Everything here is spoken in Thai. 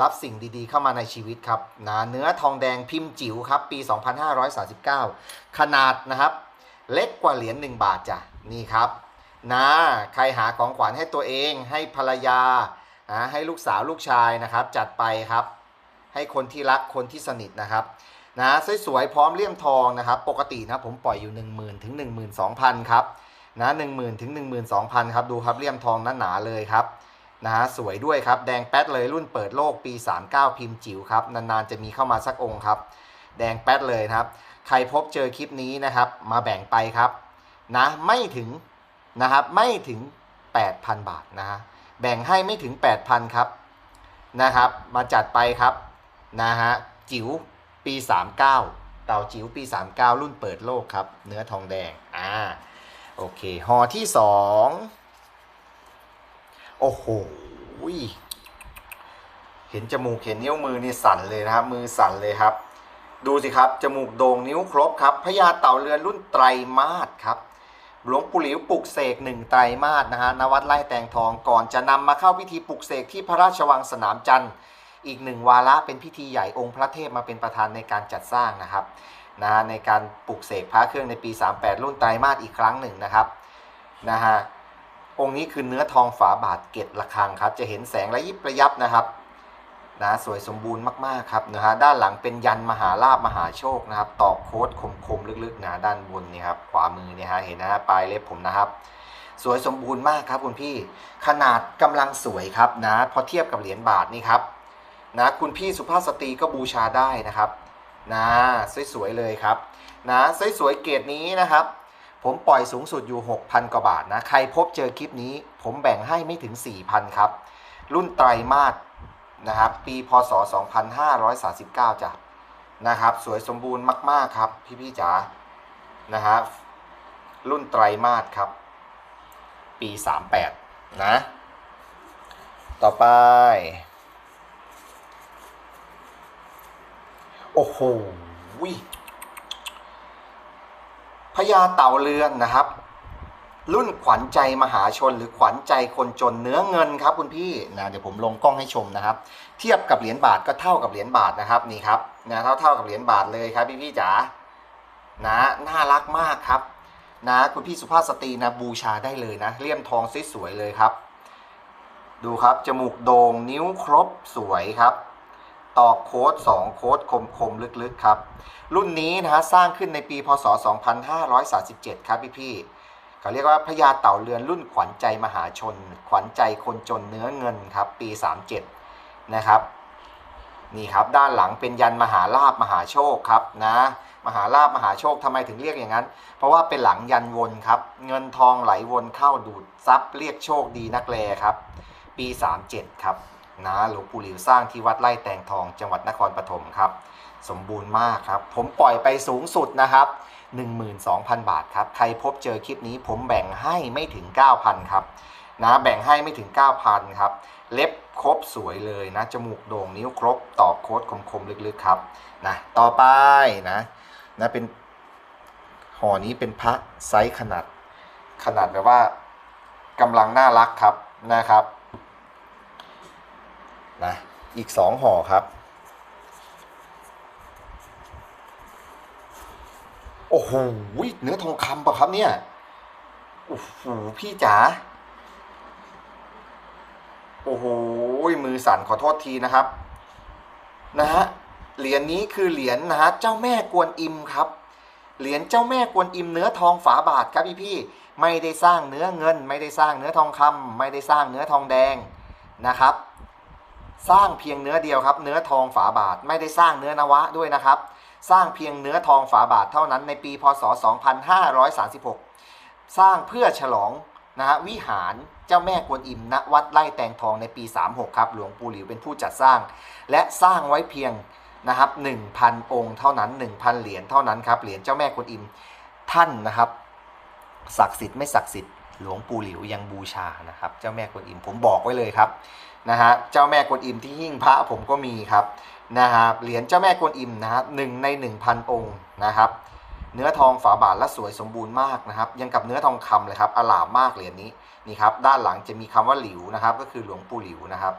รับสิ่งดีๆเข้ามาในชีวิตครับนะเนื้อทองแดงพิมพ์จิ๋วครับ ปี 2539 ขนาดนะครับ เล็กกว่าเหรียญ1บาทจ้ะนี่ครับนะใครหาของขวัญให้ตัวเองให้ภรรยานะให้ลูกสาวลูกชายนะครับ จัดไปครับ ให้คนที่รักคนที่สนิทนะครับนะสวยๆพร้อมเลี่ยมทองนะครับ ปกตินะผมปล่อยอยู่ 1 0,000ถึง12,000 ครับนะ10,000ถึง12,000 ครับ ดูครับเลี่ยมทองหนาๆเลยครับ นะฮะสวยด้วยครับ แดงแป๊ดเลยรุ่นเปิดโลกปี 39 พิมพ์จิ๋วครับ นาน ๆ จะมีเข้ามาสักองค์ครับ แดงแป๊ดเลยครับ ใครพบเจอคลิปนี้นะครับ มาแบ่งไปครับนะไม่ถึงนะครับไม่ถึง 8,000 บาทนะฮะแบ่งให้ไม่ถึง 8,000 ครับนะครับ มาจัดไปครับนะฮะจิ๋วปี 39 เต่าจิ๋วปี 39 รุ่นเปิดโลกครับ เนื้อทองแดงอ่าโอเคห่อที่ 2 โอ้โหเห็นจมูกเห็นนิ้วมือนี่สั่นเลยนะครับ มือสั่นเลยครับ ดูสิครับ จมูกโด่งนิ้วครบครับพญาเต่าเรือนรุ่นไตรมาสครับหลวงปู่หลิวปลุกเสกหนึ่งไตรมาสนะฮะนวัดไล่แตงทองก่อนจะนำมาเข้าพิธีปลุกเสกที่พระราชวังสนามจันทร์ อีกหนึ่งวาระเป็นพิธีใหญ่องค์พระเทพมาเป็นประธานในการจัดสร้างนะครับนะฮะในการปลุกเสกพระเครื่องในปี 38 รุ่นไตรมาสอีกครั้งหนึ่งนะครับนะฮะ องค์นี้คือเนื้อทองฝาบาทเกตระฆังครับ จะเห็นแสงระยิบระยับนะครับนะสวยสมบูรณ์มากๆครับนะฮะด้านหลังเป็นยันมหาลาบมหาโชคนะครับตอกโค้ดคมๆลึกๆนะด้านบนนี่ครับขวามือเนี่ยฮะเห็นนะฮะปลายเล็บผมนะครับ สวยสมบูรณ์มากครับคุณพี่ขนาดกำลังสวยครับนะพอเทียบกับเหรียญบาทนี่ครับนะคุณพี่สุภาพสตรีก็บูชาได้นะครับนะสวยๆเลยครับนะสวยๆเกรดนี้นะครับ ผมปล่อยสูงสุดอยู่ 6,000 กว่าบาทนะ ใครพบเจอคลิปนี้ ผมแบ่งให้ไม่ถึง 4,000 ครับ รุ่นไตรมาสนะครับ ปีพศ 2539จ้ะนะครับ สวยสมบูรณ์มาก ๆ ครับ พี่ ๆจ๋านะฮะรุ่นไตรมาสครับ ปี 38 นะ ต่อไป โอ้โห พญาเต่าเรือนนะครับ รุ่นขวัญใจมหาชนหรือขวัญใจคนจนเนื้อเงินครับคุณพี่นะเดี๋ยวผมลงกล้องให้ชมนะครับ เทียบกับเหรียญบาทก็เท่ากับเหรียญบาทนะครับนี่ครับนะเท่าเท่ากับเหรียญบาทเลยครับพี่พี่ๆจ๋านะน่ารักมากครับนะคุณพี่สุภาพสตรีนะบูชาได้เลยนะเลี่ยมทองสวยๆเลยครับ ดูครับจมูกโด่งนิ้วครบสวยครับ ตอกโค้ด 2 โค้ดคมๆ ลึกๆ ครับ รุ่นนี้นะฮะสร้างขึ้นในปีพศ 2537 ครับพี่ๆเขาเรียกว่าพญาเต่าเรือนรุ่นขวัญใจมหาชน ขวัญใจคนจนเนื้อเงินครับ ปี 37 นะครับนี่ครับด้านหลังเป็นยันมหาลาบมหาโชคครับนะมหาลาบมหาโชคทำไมถึงเรียกอย่างนั้น เพราะว่าเป็นหลังยันวนครับ เงินทองไหลวนเข้าดูดซับเรียกโชคดีนักแลครับ ปี 37 ครับ นะหลวงปู่หลิวสร้างที่วัดไร่แตงทองจังหวัดนครปฐมครับ สมบูรณ์มากครับ ผมปล่อยไปสูงสุดนะครับ 12,000 บาทครับ ใครพบเจอคลิปนี้ผมแบ่งให้ไม่ถึง 9,000 ครับนะแบ่งให้ไม่ถึง 9,000 ครับ เล็บครบสวยเลยนะ จมูกโด่งนิ้วครบ ตอโค้ดคมๆ ลึกๆ ครับนะต่อไปนะนะเป็นห่อนี้เป็นพระไซส์ขนาด ขนาดแบบว่ากำลังน่ารักครับนะครับ นะอีก 2ห่อครับ โอ้โหเนื้อทองคำปะครับเนี่ยโอ้โหพี่จ๋าโอ้โหมือสั่นขอโทษทีนะครับ นะฮะเหรียญนี้คือเหรียญนะฮะเจ้าแม่กวนอิมครับเหรียญเจ้าแม่กวนอิมเนื้อทองฝาบาทครับพี่พี่ไม่ได้สร้างเนื้อเงิน ไม่ได้สร้างเนื้อทองคำไม่ได้สร้างเนื้อทองแดงนะครับ สร้างเพียงเนื้อเดียวครับ เนื้อทองฝาบาทไม่ได้สร้างเนื้อนวะด้วยนะครับ สร้างเพียงเนื้อทองฝาบาทเท่านั้นในปีพศ 2536 สร้างเพื่อฉลองนะฮะวิหารเจ้าแม่กวนอิมณวัดไร่แตงทองในปี 36 ครับ หลวงปู่หลิวเป็นผู้จัดสร้าง และสร้างไว้เพียงนะครับ1,000 องค์เท่านั้น 1,000 เหรียญเท่านั้นครับเหรียญเจ้าแม่กวนอิมท่านนะครับศักดิ์สิทธิ์ไม่ศักดิ์สิทธิ์ หลวงปู่หลิวยังบูชานะครับ เจ้าแม่กวนอิมผมบอกไว้เลยครับนะฮะเจ้าแม่กวนอิมที่หิ้งพระผมก็มีครับนะครับเหรียญเจ้าแม่กวนอิมนะครับหนึ่งในหนึ่งพันองค์นะครับ เนื้อทองฝาบาทและสวยสมบูรณ์มากนะครับ ยังกับเนื้อทองคำเลยครับอลามมากเหรียญนี้นี่ครับด้านหลังจะมีคำว่าหลิวนะครับ ก็คือหลวงปู่หลิวนะครับ